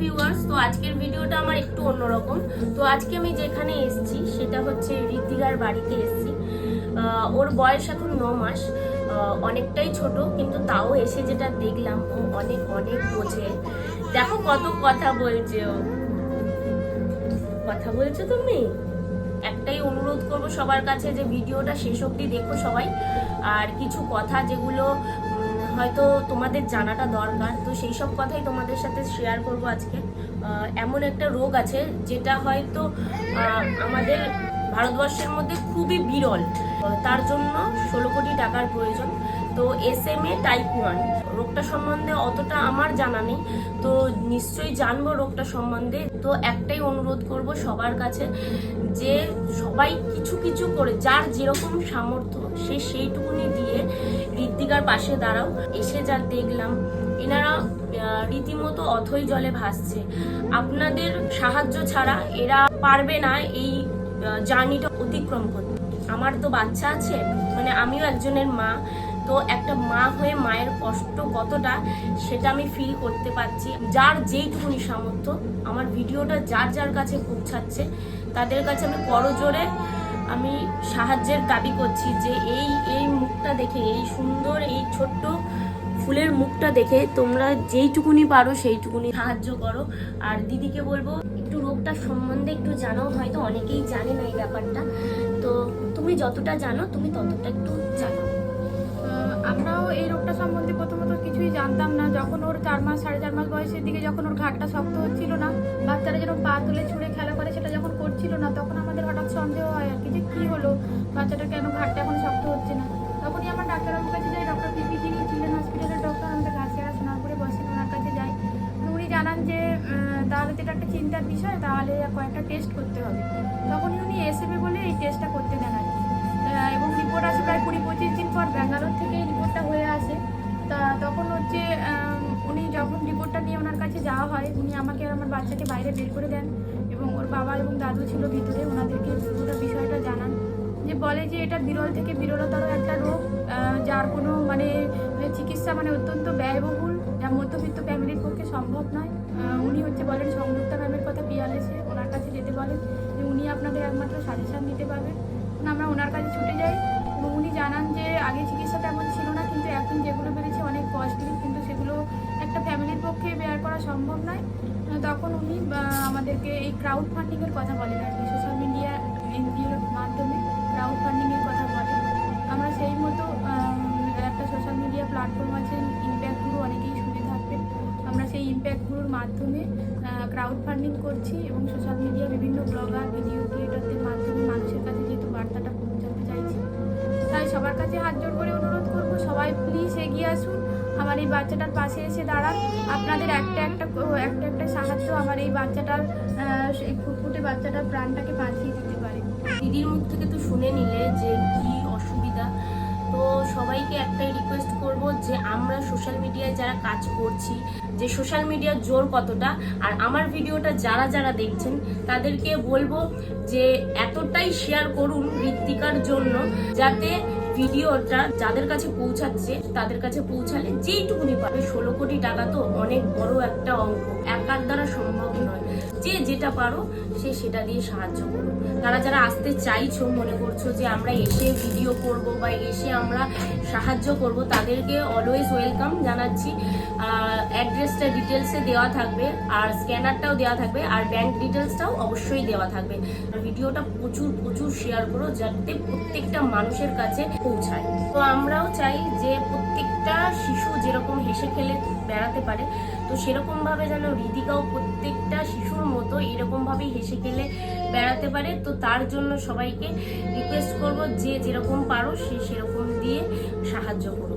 Viewers তো আজকের ভিডিওটা আমার একটু অন্যরকম। তো আজকে আমি যেখানে এসেছি, সেটা হচ্ছে ঋতিকার বাড়িতে এসেছি। ওর বয়স এখন ন মাস অনেকটাই ছোট, কিন্তু তাও এসে যেটা দেখলাম, ও অনেক অনেক বোঝে। দেখো কত কথা বলছে ও। কথা বলছো তুমি? একটাই অনুরোধ করব সবার কাছে যে ভিডিওটা শেষ অবধি দেখো সবাই। আর কিছু কথা যেগুলো হয়তো তোমাদের জানাটা দরকার। তো সেই সব কথাই তোমাদের সাথে শেয়ার করব আজকে। এমন একটা রোগ আছে যেটা হয়তো আমাদের ভারতবর্ষের মধ্যে খুবই বিরল। তার জন্য ষোলো কোটি টাকার প্রয়োজন। তো S M A type one রোগটা সম্বন্ধে অতটা আমার জানা নেই। তো নিশ্চয়ই জানব রোগটা সম্বন্ধে। তো একটাই অনুরোধ করব সবার কাছে যে সবাই কিছু কিছু করে, যার যেরকম সামর্থ্য, সে সেইটুকুনি দিয়ে ঋত্বিকার পাশে দাঁড়াও। এসে যা দেখলাম, এনারা রীতিমতো অথই জলে ভাসছে। আপনাদের সাহায্য ছাড়া এরা পারবে না এই জার্নিটা অতিক্রম করতে। আমার তো বাচ্চা আছে মানে আমিও একজনের মা। তো একটা মা হয়ে মায়ের কষ্ট কতটা সেটা আমি ফিল করতে পারছি। যার যেইটুকুনি সামর্থ্য, আমার ভিডিওটা যার যার কাছে পৌঁছাচ্ছে, তাদের কাছে আমি করজোরে আমি সাহায্যের দাবি করছি যে এই এই মুখটা দেখে, এই সুন্দর, এই ছোট্ট ফুলের মুখটা দেখে তোমরা যেইটুকুনি পারো সেইটুকুনি সাহায্য করো। আর দিদিকে বলব, একটু রোগটা সম্বন্ধে একটু জানো, হয়তো অনেকেই জানে না এই ব্যাপারটা। তো তুমি যতটা জানো, তুমি ততটা একটু জানো। সম্বন্ধে প্রথমত কিছুই জানতাম না। যখন ওর চার মাস, সাড়ে চার মাস বয়সের দিকে যখন ওর ঘাটটা শক্ত হচ্ছিল না, বাচ্চারা যেন পা তুলে ছুঁড়ে খেলা করে সেটা যখন করছিল না, তখন আমাদের হঠাৎ সন্দেহ হয় আর কি যে কী হলো? বাচ্চাটার কেন ঘাটটা এখন শক্ত হচ্ছে না? তখনই আমার ডাক্তারবাবুর কাছে যাই, ডক্টর পিপি যিনি ছিলেন হসপিটালের ডক্টর আমাদের ঘাসিয়ারা সোনারপুরে বসেন ওনার কাছে যাই। তো উনি জানান যে তাহলে তো এটা একটা চিন্তার বিষয়, তাহলে কয়েকটা টেস্ট করতে হবে। তখনই উনি ওনার কাছে যাওয়া হয়, উনি আমাকে আর আমার বাচ্চাকে বাইরে বের করে দেন এবং ওর বাবা এবং দাদু ছিল ভিতরে, ওনাদেরকে পুরো বিষয়টা জানান। যে বলে যে এটা বিরল থেকে বিরলতর একটা রোগ যার কোনো মানে চিকিৎসা মানে অত্যন্ত ব্যয়বহুল, যা মধ্যবিত্ত ফ্যামিলির পক্ষে সম্ভব নয়। উনি হচ্ছে বলেন সংযুক্তা ম্যামের কথা পিয়ালেছে ওনার কাছে যেতে বলেন যে উনি আপনাদের একমাত্র সাজেশন দিতে পারবেন। আমরা ওনার কাছে ছুটে যাই এবং উনি জানান যে আগে চিকিৎসা তেমন ছিল না, কিন্তু এখন যেগুলো বেড়েছে অনেক কস্টলি কিন্তু সেগুলো একটা ফ্যামিলির পক্ষে বেয়ার করা সম্ভব নয়। তখন উনি আমাদেরকে এই ক্রাউড ফান্ডিংয়ের কথা বলেন আর কি। সোশ্যাল মিডিয়া এনজিওর মাধ্যমে ক্রাউড ফান্ডিংয়ের কথা বলেন। আমরা সেই মতো একটা সোশ্যাল মিডিয়া প্ল্যাটফর্ম আছে ইম্প্যাক্ট গুরু অনেকেই শুনে থাকবেন আমরা সেই ইম্প্যাক্ট গুরুর মাধ্যমে ক্রাউড ফান্ডিং করছি এবং সোশ্যাল মিডিয়া বিভিন্ন ব্লগার ভিডিও ক্রিয়েটারদের মাধ্যমে মানুষের কাছে যেহেতু বার্তাটা পৌঁছাতে চাইছি, তাই সবার কাছে হাত জোর করে অনুরোধ করব, সবাই প্লিজ এগিয়ে আসুন। আমার এই বাচ্চাটার পাশে এসে দাঁড়ান। আপনাদের একটা একটা একটা একটা সাহায্য আমার এই বাচ্চাটার এই ফুটফুটে বাচ্চাটার প্রাণটাকে বাঁচিয়ে দিতে পারে। দিদির মুখ থেকে তো শুনে নিলে যে কি অসুবিধা। তো সবাইকে একটাই রিকোয়েস্ট করব যে আমরা সোশ্যাল মিডিয়ায় যারা কাজ করছি, যে সোশ্যাল মিডিয়ার জোর কতটা, আর আমার ভিডিওটা যারা যারা দেখছেন, তাদেরকে বলব যে এতটাই শেয়ার করুন ঋত্বিকার জন্য, যাতে ভিডিওটা যাদের কাছে পৌঁছাচ্ছে, তাদের কাছে পৌঁছালে যেইটুকুনি পাবে ষোলো কোটি টাকা তো অনেক বড় একটা অঙ্ক। একার দ্বারা সম্ভব নয়। যে যেটা পারো, সে সেটা দিয়ে সাহায্য করো। তারা যারা আসতে চাইছো, মনে করছ যে আমরা এসে ভিডিও করব বা এসে আমরা সাহায্য করব, তাদেরকে অলওয়েজ ওয়েলকাম জানাচ্ছি। অ্যাড্রেসটা ডিটেলসে দেওয়া থাকবে, আর স্ক্যানারটাও দেওয়া থাকবে, আর ব্যাংক ডিটেলসটাও অবশ্যই দেওয়া থাকবে। ভিডিওটা প্রচুর প্রচুর শেয়ার করো, যাতে প্রত্যেকটা মানুষের কাছে পৌঁছায়। তো আমরাও চাই যে প্রত্যেকটা শিশু যেরকম হেসে খেলে বেড়াতে পারে, তো সেরকমভাবে যেন হৃদিকাও প্রত্যেকটা শিশুর মতো এরকমভাবেই হেসে খেলে বেড়াতে পারে। তো তার জন্য সবাইকে রিকোয়েস্ট করব যে যেরকম পারো সে সেরকম দিয়ে সাহায্য করো